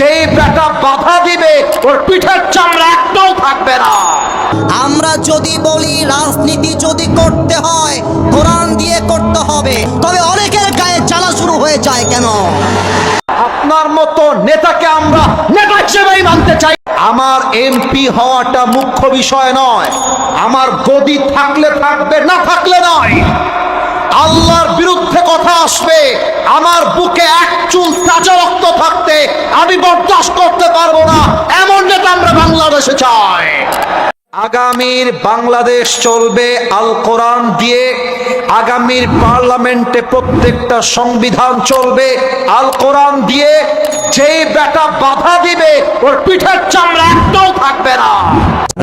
যেই বেটা বাধা দিবে ওর পিঠের চামড়া একটাও থাকবে না। আমরা যদি বলি রাজনীতি যদি করতে হয় কোরআন দিয়ে করতে হবে তবে অনেকের গায়ে জ্বালা শুরু হয়ে যায় কেন? আপনার মতো নেতাকে আমরা নেতা হিসেবেই মানতে চাই। আমার এমপি হওয়াটা মুখ্য বিষয় নয়। আমার গদি থাকলে থাকবে না থাকলে নয়। আল্লাহর বিরুদ্ধে কথা আসবে, আমার বুকে এক চুল তাজা রক্ত থাকতে আমি বরদাস্ত করতে পারব না, এমন নেতা আমরা বাংলাদেশে চাই। আগামীর বাংলাদেশ চলবে আল কোরআন দিয়ে, আগামীর পার্লামেন্টে প্রত্যেকটা সংবিধান চলবে আল কোরআন দিয়ে, যেই বেটা বাধা দিবে, ওর পিঠের চামড়া একটাও থাকবে না।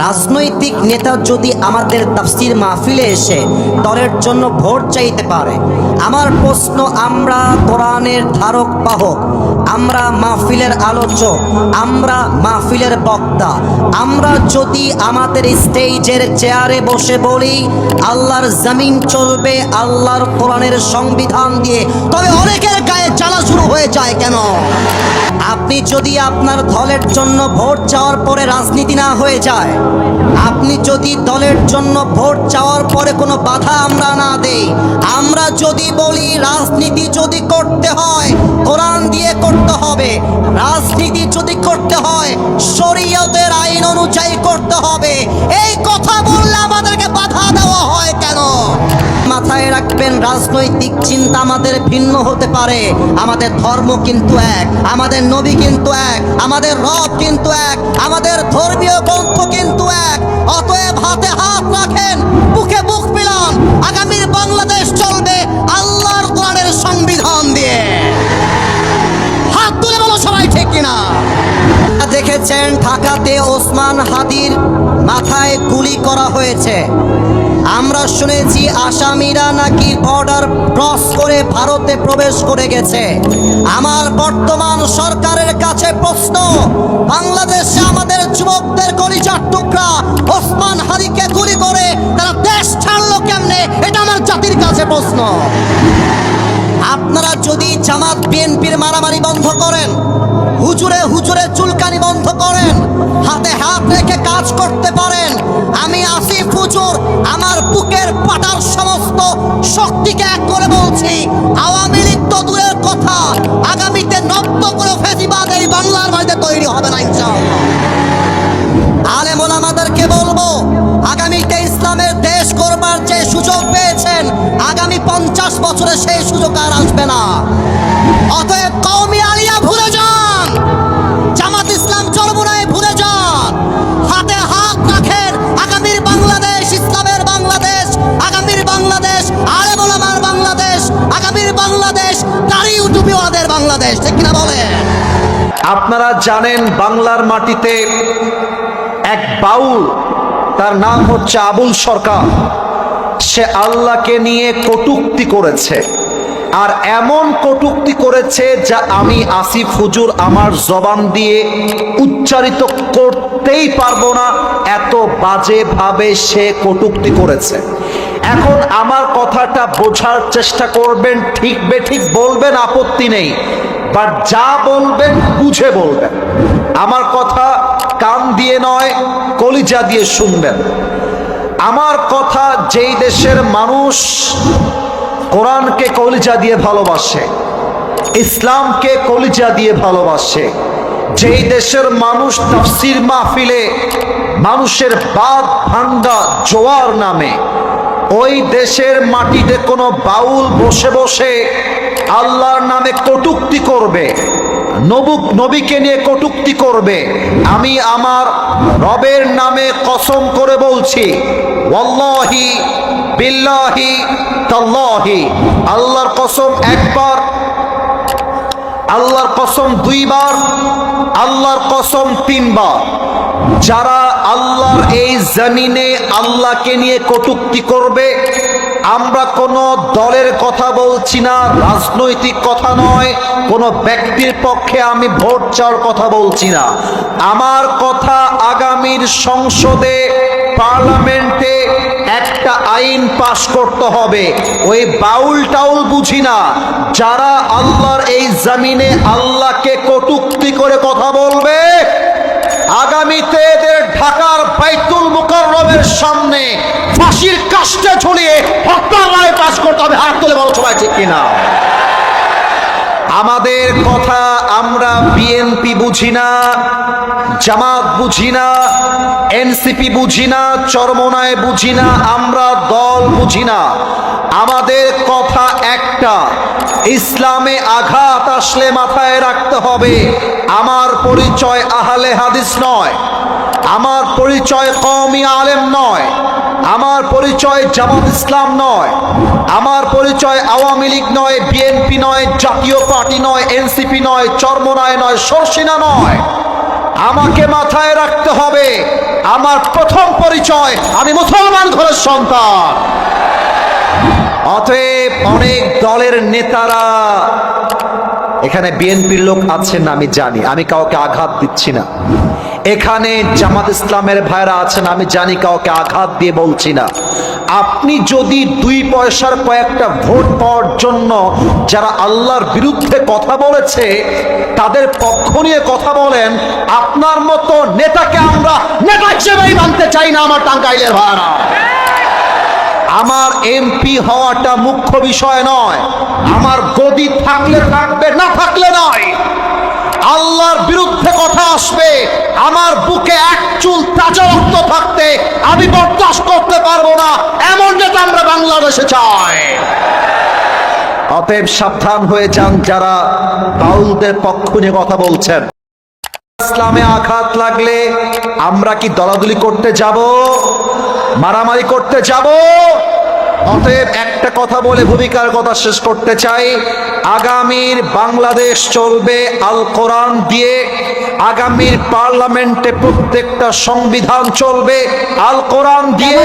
রাজনৈতিক নেতা যদি আমাদের তাফসির মাহফিলে এসে দলের জন্য ভোট চাইতে পারে, আমার প্রশ্ন আমরা কোরআনের ধারক বাহক, আমরা মাহফিলের আলোচক, আমরা মাহফিলের বক্তা, আমরা যদি আমাদের স্টেজের চেয়ারে বসে বলি, আল্লাহর জমিন চলবে, আল্লাহর কোরআনের সংবিধান দিয়ে, তবে অনেকের গায়ে জ্বালা শুরু হয়ে যায় কেন? আপনি যদি আপনার দলের জন্য ভোট চাওয়ার পরে রাজনীতি না হয়ে যায় আপনি যদি দলের জন্য ভোট চাওয়ার পরে কোনো বাধা আমরা না দেই, আমরা যদি বলি রাজনীতি যদি করতে হয়, কোরআন দিয়ে করতে হবে, রাজনীতি যদি করতে হয়, শরীয়তের আইন অনুযায়ী করতে হবে, এই কথা বললে আমাদেরকে বাধা দেওয়া হয় কেন? মাথায় রাখবেন, রাজনৈতিক চিন্তা আমাদের ভিন্ন হতে পারে। আমাদের ধর্ম কিন্তু এক, আমাদের নবী কিন্তু এক, আমাদের রব কিন্তু এক। দেখেছেন ঢাকাতে ওসমান হাদির মাথায় গুলি করা হয়েছে। আমরা শুনেছি আসামিরা নাকি বর্ডার ক্রস করে ভারতে প্রবেশ করে গেছে। আমার বর্তমান সরকারের কাছে প্রশ্ন, বাংলাদেশে আমাদের যুবকদের কলিজার টুকরা ওসমান হাদিকে গুলি করে তারা দেশ ছাড়লো কেমনে? এটা আমার জাতির কাছে প্রশ্ন। আপনারা যদি জামাত, বিএনপির মারামারি বন্ধ করেন, হুজুরে হুজুরে চুলকানি বন্ধ করেন, হাতে হাত রেখে কাজ করতে পারেন, আমি আসিফ হুজুর, আমার বুকের পাটার সমস্ত শক্তিকে এক করে বলছি, আওয়ামী লীগ তো দূরের কথা, আগামীতে নব্য করে ফেসিবাদ এই বাংলার বাড়িতে তৈরি হবে না ইনশাআল্লাহ। বছরে সেই সুযোগ আর আসবে না। অতএব কওমি আলিয়া ভুলে যান। জামাত ইসলাম চরমুনায় ভুলে যান। হাতে হাত রাখেন আগামীর বাংলাদেশ, ইসলামের বাংলাদেশ, আগামীর বাংলাদেশ আলেমুল আমার বাংলাদেশ, আগামীর বাংলাদেশ দাঁড়ি উঠুবিওয়াদের বাংলাদেশ। ঠিক কিনা বলেন? আপনারা জানেন বাংলার মাটিতে এক বাউল, তার নাম হচ্ছে আবুল সরকার। সে আল্লাহকে নিয়ে কটুক্তি করেছে। আর এমন কটুক্তি করেছে যা আমি আসিফ হুজুর আমার জবান দিয়ে উচ্চারিত করতেই পারব না, এত বাজেভাবে সে কটুক্তি করেছে। এখন আমার কথাটা বোঝার চেষ্টা করবেন, ঠিক বেঠিক বলবেন, আপত্তি নেই। বাট যা বলবেন, বুঝে বলবেন। আমার কথা কান দিয়ে নয়, কলিজা দিয়ে শুনবেন। আমার কথা যেই দেশের মানুষ কোরআনকে কলিজা দিয়ে ভালোবাসে, ইসলামকে কলিজা দিয়ে ভালোবাসে, যেই দেশের মানুষ তাফসির মাহফিলে মানুষের বাদ, ভাঙ্গা, জোয়ার নামে, ওই দেশের মাটিতে কোনো বাউল বসে বসে আল্লাহর নামে কটুক্তি করবে নবুক নবীকে নিয়ে কটুক্তি করবে। আমি আমার রবের নামে কসম করে বলছি, ওয়াল্লাহি বিল্লাহি তাল্লাহি। আল্লাহর কসম একবার, আল্লাহর কসম দুইবার, আল্লাহর কসম তিনবার। যারা আল্লাহর এই জমিনে আল্লাহকে নিয়ে কটুক্তি করবে আমরা কোনো দলের কথা বলছি না, রাজনৈতিক কথা নয়, কোনো ব্যক্তির পক্ষে আমি ভোট চাওয়ার কথা বলছি না। আমার কথা আগামীর সংসদে, পার্লামেন্টে একটা আইন পাশ করতে হবে। ওই বাউল টাউল বুঝি না। যারা আল্লাহর এই জামিনে আল্লাহকে কটুক্তি করে কথা বলবে, আগামীতে এদের ঢাকার বাইতুল মুকাররমের সামনে ফাঁসির কাষ্টে ঝুলিয়ে হত্যার রায় পাশ করতে হবে হাত তুলে বলো সবাই ঠিক কিনা? আমাদের কথা আমরা বিএনপি বুঝি না, জামাত বুঝি না এনসিপি বুঝি না, চরমনায় বুঝি না, আমরা দল বুঝি না। আমাদের কথা একটা, ইসলামে আঘাত আসলে মাথায় রাখতে হবে। আমার পরিচয় আহলে হাদিস নয়, আমার পরিচয় কওমি আলেম নয়। আমার পরিচয় জামাত ইসলাম নয়, আমার পরিচয় আওয়ামী লীগ নয়, বিএনপি নয়, জাতীয় পার্টি নয়, এনসিপি নয়, চর্মনায় নয়, সরসিনা নয়। আমাকে মাথায় রাখতে হবে, আমার প্রথম পরিচয় আমি মুসলমান ঘরের সন্তান। অতএব অনেক দলের নেতারা, এখানে বিএনপির লোক আছেন আমি জানি, আমি কাউকে আঘাত দিচ্ছি না। এখানে জামাত ইসলামের ভাইরা আছেন, আমি জানি কাউকে আঘাত দিয়ে বলছি না। আপনি যদি দুই পয়সার কয়েকটা ভোট পাওয়ার জন্য যারা আল্লাহর বিরুদ্ধে কথা বলেছে, তাদের পক্ষ নিয়ে কথা বলেন, আপনার মতো নেতাকে আমরা নেতা হিসেবেই মানতে চাই না আমার টাঙ্গাইলের ভাড়া আমার এমপি হওয়াটা মুখ্য বিষয় নয়, আমার গদি থাকলে থাকবে, না থাকলে নয়। আল্লাহর বিরুদ্ধে কথা আসবে, আমার বুকে এক চুল তাজা রক্ত থাকতে আমি বরদাস্ত করতে পারব না, এমন নেতা আমরা বাংলাদেশে চাই। অতএব সাবধান হয়ে যান যারা বাউলদের পক্ষ নিয়ে কথা বলছেন। ইসলামে আঘাত লাগলে আমরা কি দলাদলি করতে যাব, মারামারি করতে যাব? অতএব একটা কথা বলে ভূমিকার কথা শেষ করতে চাই। আগামীর বাংলাদেশ চলবে আল কোরআন দিয়ে। আগামীর পার্লামেন্টে প্রত্যেকটা সংবিধান চলবে আল কোরআন দিয়ে।